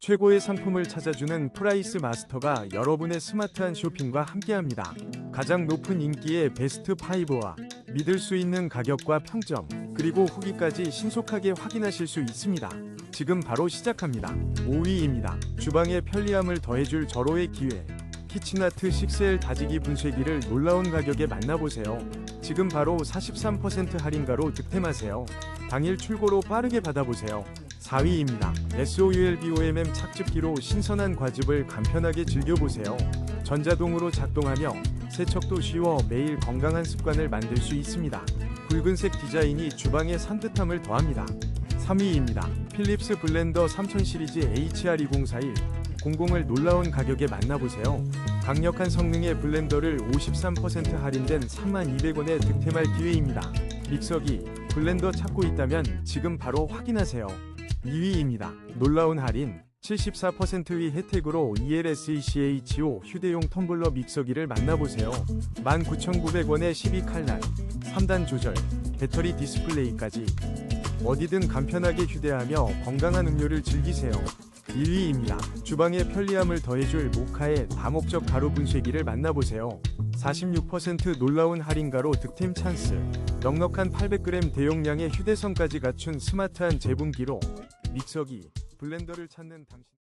최고의 상품을 찾아주는 프라이스 마스터가 여러분의 스마트한 쇼핑과 함께합니다. 가장 높은 인기의 베스트 5와 믿을 수 있는 가격과 평점, 그리고 후기까지 신속하게 확인하실 수 있습니다. 지금 바로 시작합니다. 5위입니다. 주방의 편리함을 더해줄 절호의 기회. 키친아트 6L 다지기 분쇄기를 놀라운 가격에 만나보세요. 지금 바로 43% 할인가로 득템하세요. 당일 출고로 빠르게 받아보세요. 4위입니다. SOULBOMM 착즙기로 신선한 과즙을 간편하게 즐겨보세요. 전자동으로 작동하며 세척도 쉬워 매일 건강한 습관을 만들 수 있습니다. 붉은색 디자인이 주방의 산뜻함을 더합니다. 3위입니다. 필립스 블렌더 3000 시리즈 HR2041 00을 놀라운 가격에 만나보세요. 강력한 성능의 블렌더를 53% 할인된 3200원에 득템할 기회입니다. 믹서기, 블렌더 찾고 있다면 지금 바로 확인하세요. 2위입니다. 놀라운 할인 74%의 혜택으로 ELSECHO 휴대용 텀블러 믹서기를 만나보세요. 19,900원에 12칼날, 3단 조절, 배터리 디스플레이까지 어디든 간편하게 휴대하며 건강한 음료를 즐기세요. 1위입니다. 주방의 편리함을 더해줄 모카의 다목적 가루 분쇄기를 만나보세요. 46% 놀라운 할인가로 득템 찬스. 넉넉한 800g 대용량의 휴대성까지 갖춘 스마트한 제분기로 믹서기, 블렌더를 찾는 당신.